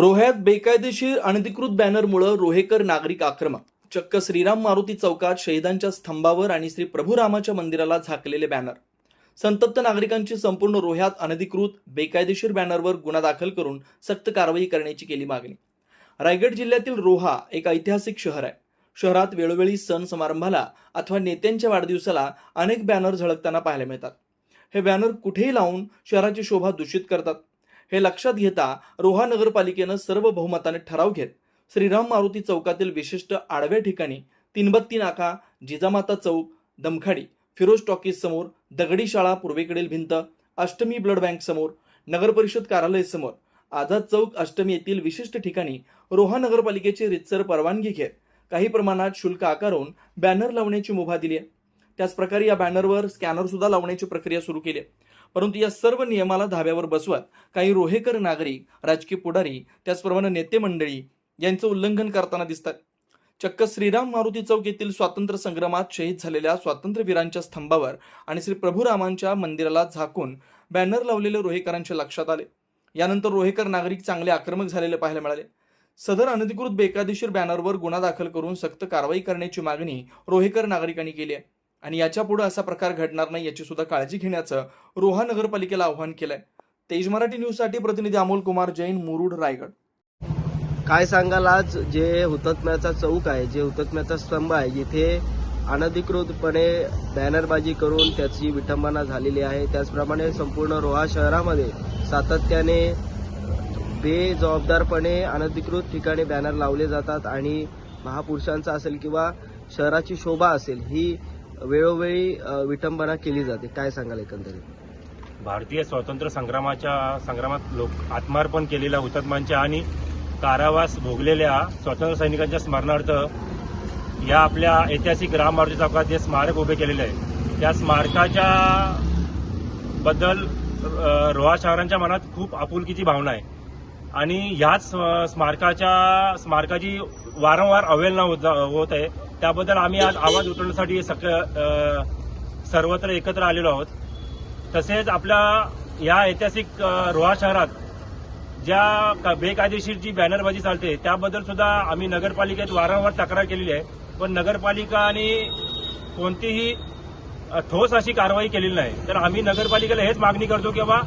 रोह्यात बेकायदेशीर अनधिकृत बॅनरमुळं रोहेकर नागरिक आक्रमक. चक्क श्रीराम मारुती चौकात शहीदांच्या स्तंभावर आणि श्री प्रभुरामाच्या मंदिराला झाकलेले बॅनर. संतप्त नागरिकांची संपूर्ण रोह्यात अनधिकृत बेकायदेशीर बॅनरवर गुन्हा दाखल करून सक्त कारवाई करण्याची केली मागणी. रायगड जिल्ह्यातील रोहा एक ऐतिहासिक शहर आहे. शहरात वेळोवेळी सण समारंभाला अथवा नेत्यांच्या वाढदिवसाला अनेक बॅनर झळकताना पाहायला मिळतात. हे बॅनर कुठेही लावून शहराची शोभा दूषित करतात. हे लक्षात घेता रोहा नगरपालिकेनं सर्व बहुमताने ठराव घेत श्रीराम मारुती चौकातील विशिष्ट आडव्या ठिकाणी तीनबत्ती नाका जिजामाता चौक दमखाडी फिरोज टॉकीज समोर दगडी शाळा पूर्वेकडील भिंत अष्टमी ब्लड बँक समोर नगरपरिषद कार्यालय समोर आझाद चौक अष्टमी येथील विशिष्ट ठिकाणी रोहा नगरपालिकेची रितसर परवानगी घेत काही प्रमाणात शुल्क आकारून बॅनर लावण्याची मुभा दिली आहे. त्याचप्रकारे या बॅनरवर स्कॅनर सुद्धा लावण्याची प्रक्रिया सुरू केली परंतु या सर्व नियमाला धाब्यावर बसवत काही रोहेकर नागरिक राजकीय पुढारी त्याचप्रमाणे नेते मंडळी यांचं उल्लंघन करताना दिसतात. चक्क श्रीराम मारुती चौक येथील स्वातंत्र्य संग्रामात शहीद झालेल्या स्वातंत्र्यवीरांच्या स्तंभावर आणि श्री प्रभुरामांच्या मंदिराला झाकून बॅनर लावलेले रोहेकरांच्या लक्षात आले. यानंतर रोहेकर नागरिक चांगले आक्रमक झालेले पाहायला मिळाले. सदर अनधिकृत बेकायदेशीर बॅनरवर गुन्हा दाखल करून सक्त कारवाई करण्याची मागणी रोहेकर नागरिकांनी केली आहे. आणि याच्यापुढे असा प्रकार घडणार नाही याची सुद्धा काळजी घेण्याचं रोहा नगरपालिकेला आव्हान केलंय. तेज मराठी न्यूजसाठी प्रतिनिधी अमोल कुमार जैन मुरुड रायगड. काय सांगाल आज? जे हुतात्म्याचा चौक आहे जे हुतात्म्याचा स्तंभ आहे जिथे अनधिकृतपणे बॅनरबाजी करून त्याची विटंबना झालेली आहे. त्याचप्रमाणे संपूर्ण रोहा शहरामध्ये सातत्याने बेजबाबदारपणे अनधिकृत ठिकाणी बॅनर लावले जातात आणि महापुरुषांचा असेल किंवा शहराची शोभा असेल ही वेळोवेळी विटंबना केली जाते. काय सांगाल एकंदरीत? भारतीय स्वातंत्र्य संग्रामाच्या संग्रामात लोक आत्मार्पण केलेल्या हुतात्म्यांच्या आणि कारावास भोगलेल्या स्वातंत्र्य सैनिकांच्या स्मरणार्थ या आपल्या ऐतिहासिक राम मारुती चौकात जे स्मारक उभे केलेले आहे त्या स्मारकाच्या बद्दल रोहा शहरांच्या मनात खूप आपुलकीची भावना आहे. आणि ह्याच स्मारकाच्या स्मारकाची वारंवार अवेलना होत होत आहे. त्याबद्दल आम्ही आज आवाज उठवण्यासाठी सक सर्वत्र एकत्र आलेलो आहोत. तसेच आपल्या या ऐतिहासिक रोहा शहरात ज्या बेकायदेशीर जी बॅनरबाजी चालते त्याबद्दल सुद्धा आम्ही नगरपालिकेत वारंवार तक्रार केलेली आहे. पण नगरपालिकाने कोणतीही ठोस अशी कारवाई केलेली नाही. तर आम्ही नगरपालिकेला हेच मागणी करतो की बाबा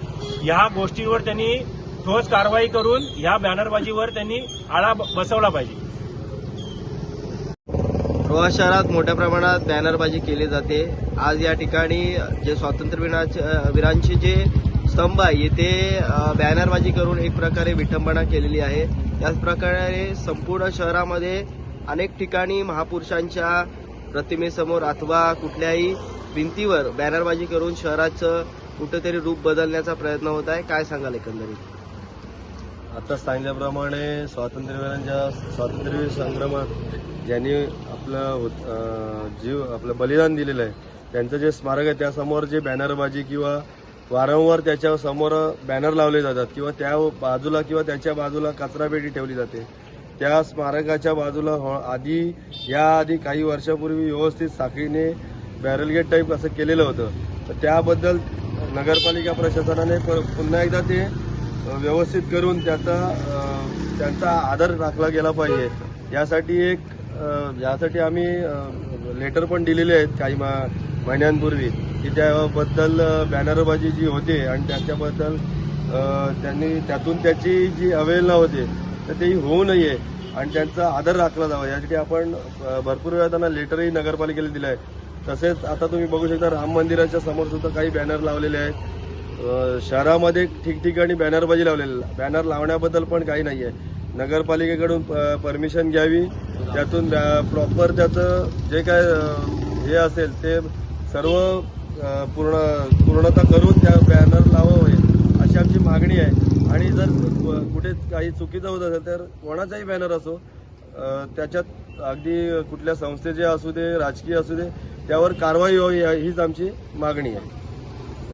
ह्या गोष्टींवर त्यांनी ठोस कारवाई करून ह्या बॅनरबाजीवर त्यांनी आळा बसवला पाहिजे. रोहा शहरात मोठ्या प्रमाणात बॅनरबाजी केली जाते. आज या ठिकाणी जे स्वातंत्र्यवीरांचे वीरांचे जे स्तंभ आहे येथे बॅनरबाजी करून एक प्रकारे विटंबना केलेली आहे. त्याचप्रकारे संपूर्ण शहरामध्ये अनेक ठिकाणी महापुरुषांच्या प्रतिमेसमोर अथवा कुठल्याही भिंतीवर बॅनरबाजी करून शहराचं कुठेतरी रूप बदलण्याचा प्रयत्न होत आहे. काय सांगाल एकंदरीत? आता सांगितल्याप्रमाणे स्वातंत्र्यवीरांच्या स्वातंत्र्यवीर संग्रामात ज्यांनी आपलं जीव आपलं बलिदान दिलेलं आहे. त्यांचं जे स्मारक आहे त्यासमोर जे बॅनरबाजी किंवा वारंवार त्याच्यासमोर बॅनर लावले जातात किंवा त्या बाजूला किंवा त्याच्या बाजूला कचरापेटी ठेवली जाते. त्या स्मारकाच्या बाजूला हो- आधी या आधी काही वर्षापूर्वी व्यवस्थित साखळीने बॅरलगेट टाईप असं केलेलं होतं. तर त्याबद्दल नगरपालिका प्रशासनाने प- पुन्हा एकदा ते व्यवस्थित करून त्याचा त्यांचा आदर राखला गेला पाहिजे. यासाठी एक यासाठी आम्ही लेटर पण दिलेले आहेत काही मा- महिन्यांपूर्वी की त्याबद्दल बॅनरबाजी जी होते आणि त्याच्याबद्दल त्यांनी त्यातून त्याची जी अवहेलना होते तर ती होऊ नये आणि त्यांचा आदर राखला जावा. यासाठी आपण भरपूर वेळा त्यांना लेटरही नगरपालिकेला दिलं आहे तसेच आता तुम्ही बघू शकता राम मंदिराच्या समोर सुद्धा काही बॅनर लावलेले आहेत. शहरामध्ये ठिकठिकाणी बॅनरबाजी लावलेली बॅनर लावण्याबद्दल पण काही नाही आहे नगरपालिकेकडून परमिशन घ्यावी. त्यातून प्रॉपर त्याचं जे काय हे असेल ते सर्व पूर्ण पूर्णता करून त्या बॅनर लावावे अशी आमची मागणी आहे. आणि जर कुठे काही चुकीचं होत असेल तर कोणाचाही बॅनर असो त्याच्यात अगदी कुठल्या संस्थेचे असू दे राजकीय असू दे त्यावर कारवाई व्हावी हीच आमची मागणी आहे.